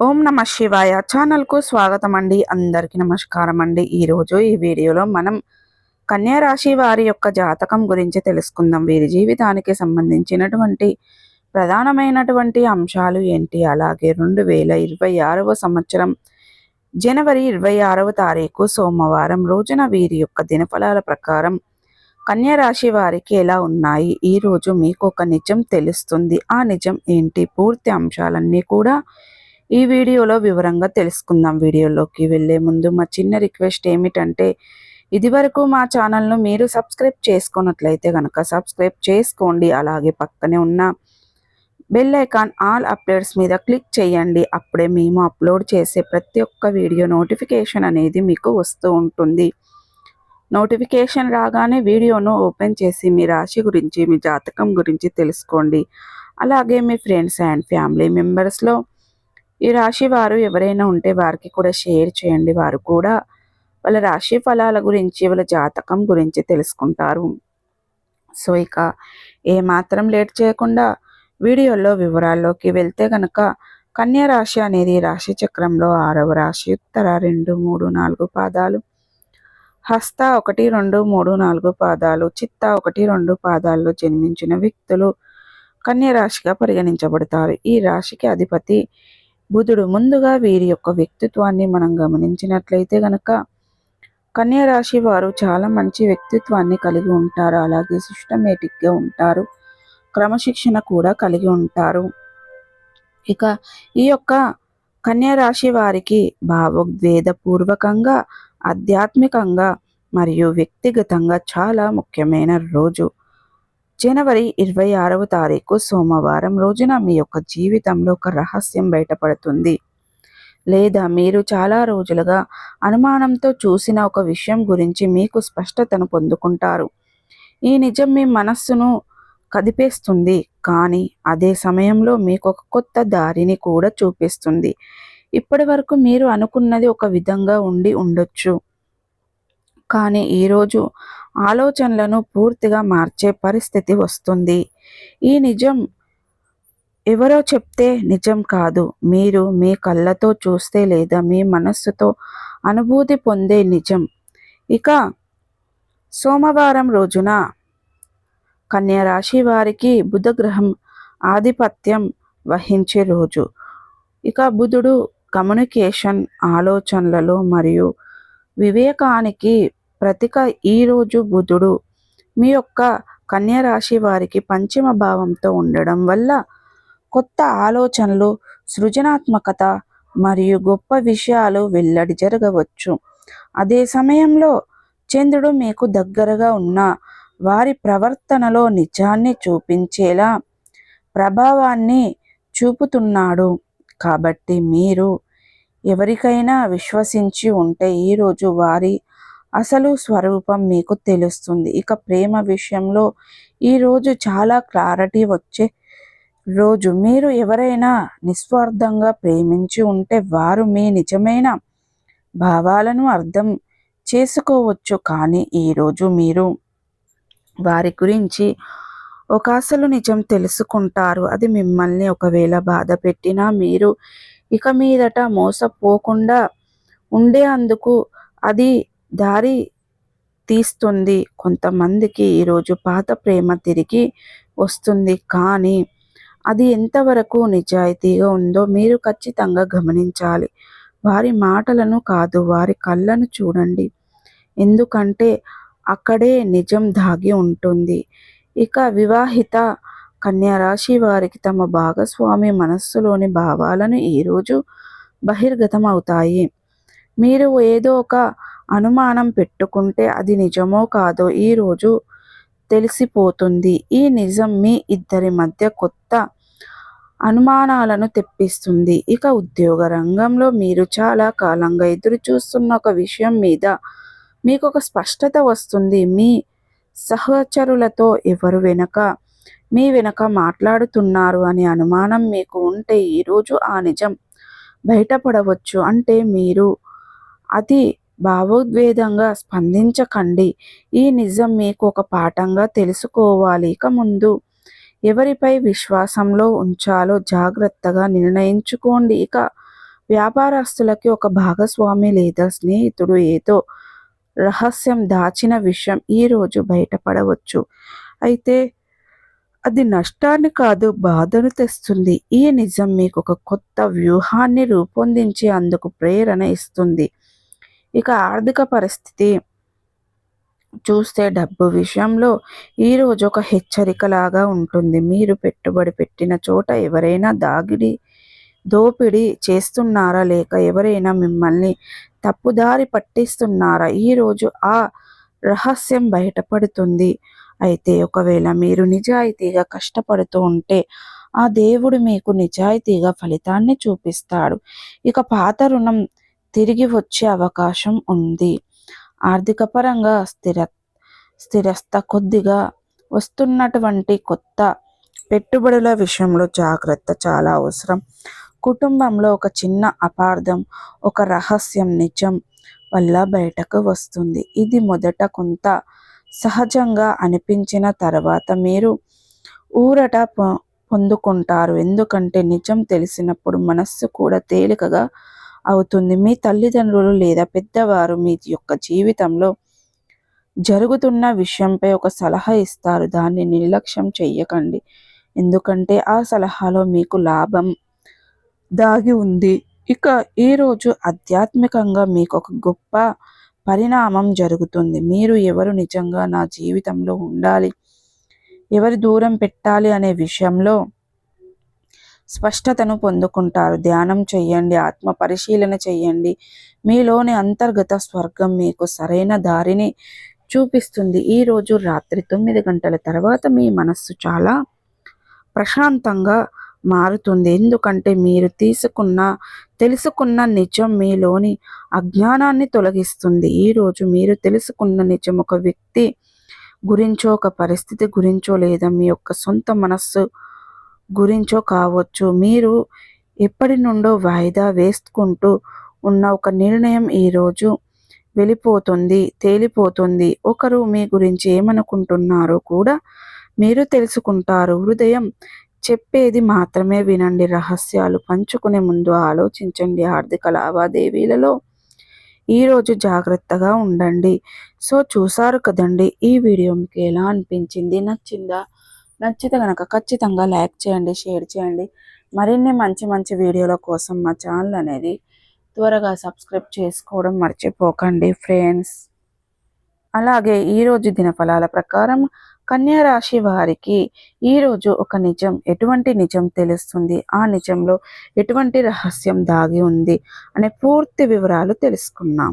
ఓం నమ శివాయ. ఛానల్కు స్వాగతం అండి అందరికీ నమస్కారం అండి ఈరోజు ఈ వీడియోలో మనం కన్యా రాశి వారి యొక్క జాతకం గురించి తెలుసుకుందాం. వీరి జీవితానికి సంబంధించినటువంటి ప్రధానమైనటువంటి అంశాలు ఏంటి? అలాగే రెండు వేల ఇరవై ఆరవ సంవత్సరం జనవరి ఇరవై ఆరవ తారీఖు సోమవారం రోజున వీరి యొక్క దినఫలాల ప్రకారం కన్యా రాశి వారికి ఎలా ఉన్నాయి? ఈ రోజు మీకు ఒక నిజం తెలుస్తుంది. ఆ నిజం ఏంటి? పూర్తి అంశాలన్నీ కూడా ఈ వీడియోలో వివరంగా తెలుసుకుందాం. వీడియోలోకి వెళ్ళే ముందు మా చిన్న రిక్వెస్ట్ ఏమిటంటే ఇదివరకు మా ఛానల్ను మీరు సబ్స్క్రైబ్ చేసుకున్నట్లయితే కనుక సబ్స్క్రైబ్ చేసుకోండి. అలాగే పక్కనే ఉన్న బెల్ ఐకాన్ ఆల్ అప్డేట్స్ మీద క్లిక్ చేయండి. అప్పుడే మేము అప్లోడ్ చేసే ప్రతి ఒక్క వీడియో నోటిఫికేషన్ అనేది మీకు వస్తూ ఉంటుంది. నోటిఫికేషన్ రాగానే వీడియోను ఓపెన్ చేసి మీ రాశి గురించి మీ జాతకం గురించి తెలుసుకోండి. అలాగే మీ ఫ్రెండ్స్ అండ్ ఫ్యామిలీ మెంబర్స్లో ఈ రాశి వారు ఎవరైనా ఉంటే వారికి కూడా షేర్ చేయండి. వారు కూడా వాళ్ళ రాశి ఫలాల గురించి వాళ్ళ జాతకం గురించి తెలుసుకుంటారు. సో ఇక ఏమాత్రం లేట్ చేయకుండా వీడియోలో వివరాల్లోకి వెళ్తే కనుక కన్యా రాశి అనేది రాశి చక్రంలో ఆరవ రాశి ఉత్తర రెండు మూడు నాలుగు పాదాలు హస్త ఒకటి రెండు మూడు నాలుగు పాదాలు చిత్త ఒకటి రెండు పాదాల్లో జన్మించిన వ్యక్తులు కన్యా రాశిగా పరిగణించబడతారు. ఈ రాశికి అధిపతి బుధుడు ముందుగా వీరి యొక్క వ్యక్తిత్వాన్ని మనం గమనించినట్లయితే గనక రాశి వారు చాలా మంచి వ్యక్తిత్వాన్ని కలిగి ఉంటారు. అలాగే సిస్టమేటిక్గా ఉంటారు. క్రమశిక్షణ కూడా కలిగి ఉంటారు. ఇక ఈ యొక్క రాశి వారికి భావోద్వేదపూర్వకంగా ఆధ్యాత్మికంగా మరియు వ్యక్తిగతంగా చాలా ముఖ్యమైన రోజు. జనవరి ఇరవై ఆరవ తారీఖు సోమవారం రోజున మీ యొక్క జీవితంలో ఒక రహస్యం బయటపడుతుంది. లేదా మీరు చాలా రోజులుగా అనుమానంతో చూసిన ఒక విషయం గురించి మీకు స్పష్టతను పొందుకుంటారు. ఈ నిజం మీ మనస్సును కదిపేస్తుంది కానీ అదే సమయంలో మీకు ఒక కొత్త దారిని కూడా చూపిస్తుంది. ఇప్పటి వరకు మీరు అనుకున్నది ఒక విధంగా ఉండి ఉండొచ్చు. కానీ ఈరోజు ఆలోచనలను పూర్తిగా మార్చే పరిస్థితి వస్తుంది. ఈ నిజం ఎవరో చెప్తే నిజం కాదు. మీరు మీ కళ్ళతో చూస్తే లేదా మీ మనస్సుతో అనుభూతి పొందే నిజం. ఇక సోమవారం రోజున కన్యరాశి వారికి బుధగ్రహం ఆధిపత్యం వహించే రోజు. ఇక బుధుడు కమ్యూనికేషన్ ఆలోచనలలో మరియు వివేకానికి ప్రతిక ఈరోజు బుధుడు. మీ యొక్క కన్యరాశి వారికి పంచమ భావంతో ఉండడం వల్ల కొత్త ఆలోచనలు సృజనాత్మకత మరియు గొప్ప విషయాలు వెల్లడి జరగవచ్చు. అదే సమయంలో చంద్రుడు మీకు దగ్గరగా ఉన్న వారి ప్రవర్తనలో నిజాన్ని చూపించేలా ప్రభావాన్ని చూపుతున్నాడు. కాబట్టి మీరు ఎవరికైనా విశ్వసించి ఉంటే ఈరోజు వారి అసలు స్వరూపం మీకు తెలుస్తుంది. ఇక ప్రేమ విషయంలో ఈరోజు చాలా క్లారిటీ వచ్చే రోజు. మీరు ఎవరైనా నిస్వార్థంగా ప్రేమించి ఉంటే వారు మీ నిజమైన భావాలను అర్థం చేసుకోవచ్చు. కానీ ఈరోజు మీరు వారి గురించి ఒక అసలు నిజం తెలుసుకుంటారు. అది మిమ్మల్ని ఒకవేళ బాధ పెట్టినా మీరు ఇక మీదట మోసపోకుండా ఉండే అందుకు అది దారి తీస్తుంది. కొంతమందికి ఈరోజు పాత ప్రేమ తిరిగి వస్తుంది. కానీ అది ఎంతవరకు నిజాయితీగా ఉందో మీరు ఖచ్చితంగా గమనించాలి. వారి మాటలను కాదు వారి కళ్ళను చూడండి. ఎందుకంటే అక్కడే నిజం దాగి ఉంటుంది. ఇక వివాహిత కన్యారాశి వారికి తమ భాగస్వామి మనస్సులోని భావాలను ఈరోజు బహిర్గతం అవుతాయి మీరు ఏదో ఒక అనుమానం పెట్టుకుంటే అది నిజమో కాదో ఈరోజు తెలిసిపోతుంది. ఈ నిజం మీ ఇద్దరి మధ్య కొత్త అనుమానాలను తెప్పిస్తుంది. ఇక ఉద్యోగ రంగంలో మీరు చాలా కాలంగా ఎదురు చూస్తున్న ఒక విషయం మీద మీకు ఒక స్పష్టత వస్తుంది. మీ సహచరులతో ఎవరు వెనక మీ వెనక మాట్లాడుతున్నారు అనే అనుమానం మీకు ఉంటే ఈరోజు ఆ నిజం బయటపడవచ్చు అంటే మీరు అది భావోద్వేదంగా స్పందించకండి. ఈ నిజం మీకు ఒక పాఠంగా తెలుసుకోవాలి. ఇక ముందు ఎవరిపై విశ్వాసంలో ఉంచాలో జాగ్రత్తగా నిర్ణయించుకోండి. ఇక వ్యాపారస్తులకి ఒక భాగస్వామి లేదా స్నేహితుడు ఏదో రహస్యం దాచిన విషయం ఈరోజు బయటపడవచ్చు. అయితే అది నష్టాన్ని కాదు బాధను తెస్తుంది. ఈ నిజం మీకు ఒక కొత్త వ్యూహాన్ని రూపొందించి అందుకు ప్రేరణ ఇస్తుంది. ఇక ఆర్థిక పరిస్థితి చూస్తే డబ్బు విషయంలో ఈరోజు ఒక హెచ్చరికలాగా ఉంటుంది. మీరు పెట్టుబడి పెట్టిన చోట ఎవరైనా దాగిడి దోపిడీ చేస్తున్నారా? లేక ఎవరైనా మిమ్మల్ని తప్పుదారి పట్టిస్తున్నారా? ఈరోజు ఆ రహస్యం బయటపడుతుంది. అయితే ఒకవేళ మీరు నిజాయితీగా కష్టపడుతూ ఉంటే ఆ దేవుడు మీకు నిజాయితీగా ఫలితాన్ని చూపిస్తాడు. ఇక పాత రుణం తిరిగి వచ్చే అవకాశం ఉంది. ఆర్థిక పరంగా స్థిర స్థిరస్థ కొద్దిగా వస్తున్నటువంటి కొత్త పెట్టుబడుల విషయంలో జాగ్రత్త చాలా అవసరం. కుటుంబంలో ఒక చిన్న అపార్థం ఒక రహస్యం నిజం వల్ల బయటకు వస్తుంది. ఇది మొదట కొంత సహజంగా అనిపించిన తర్వాత మీరు ఊరట పొందుకుంటారు. ఎందుకంటే నిజం తెలిసినప్పుడు మనస్సు కూడా తేలికగా అవుతుంది. మీ తల్లిదండ్రులు లేదా పెద్దవారు మీ యొక్క జీవితంలో జరుగుతున్న విషయంపై ఒక సలహా ఇస్తారు. దాన్ని నిర్లక్ష్యం చెయ్యకండి. ఎందుకంటే ఆ సలహాలో మీకు లాభం దాగి ఉంది. ఇక ఈరోజు ఆధ్యాత్మికంగా మీకు ఒక గొప్ప పరిణామం జరుగుతుంది. మీరు ఎవరు నిజంగా నా జీవితంలో ఉండాలి? ఎవరి దూరం పెట్టాలి అనే విషయంలో స్పష్టతను పొందుకుంటారు. ధ్యానం చేయండి ఆత్మ పరిశీలన చేయండి మీలోని అంతర్గత స్వర్గం మీకు సరైన దారిని చూపిస్తుంది. ఈరోజు రాత్రి తొమ్మిది గంటల తర్వాత మీ మనస్సు చాలా ప్రశాంతంగా మారుతుంది. ఎందుకంటే మీరు తీసుకున్న తెలుసుకున్న నిజం మీలోని అజ్ఞానాన్ని తొలగిస్తుంది. ఈరోజు మీరు తెలుసుకున్న నిజం ఒక వ్యక్తి గురించో ఒక పరిస్థితి గురించో లేదా మీ యొక్క సొంత మనస్సు గురించో కావచ్చు. మీరు ఎప్పటి నుండో వాయిదా వేసుకుంటూ ఉన్న ఒక నిర్ణయం ఈరోజు వెళ్ళిపోతుంది తేలిపోతుంది. ఒకరు మీ గురించి ఏమనుకుంటున్నారో కూడా మీరు తెలుసుకుంటారు. హృదయం చెప్పేది మాత్రమే వినండి. రహస్యాలు పంచుకునే ముందు ఆలోచించండి. ఆర్థిక లావాదేవీలలో ఈరోజు జాగ్రత్తగా ఉండండి. సో చూసారు కదండి ఈ వీడియో మీకు ఎలా అనిపించింది? నచ్చిందా? నచ్చితే కనుక ఖచ్చితంగా లైక్ చేయండి షేర్ చేయండి. మరిన్ని మంచి మంచి వీడియోల కోసం మా ఛానల్ అనేది త్వరగా సబ్స్క్రైబ్ చేసుకోవడం మర్చిపోకండి ఫ్రెండ్స్. అలాగే ఈరోజు దినఫలాల ప్రకారం కన్యా రాశి వారికి ఈరోజు ఒక నిజం ఎటువంటి నిజం తెలుస్తుంది? ఆ నిజంలో ఎటువంటి రహస్యం దాగి ఉంది? అనే పూర్తి వివరాలు తెలుసుకున్నాం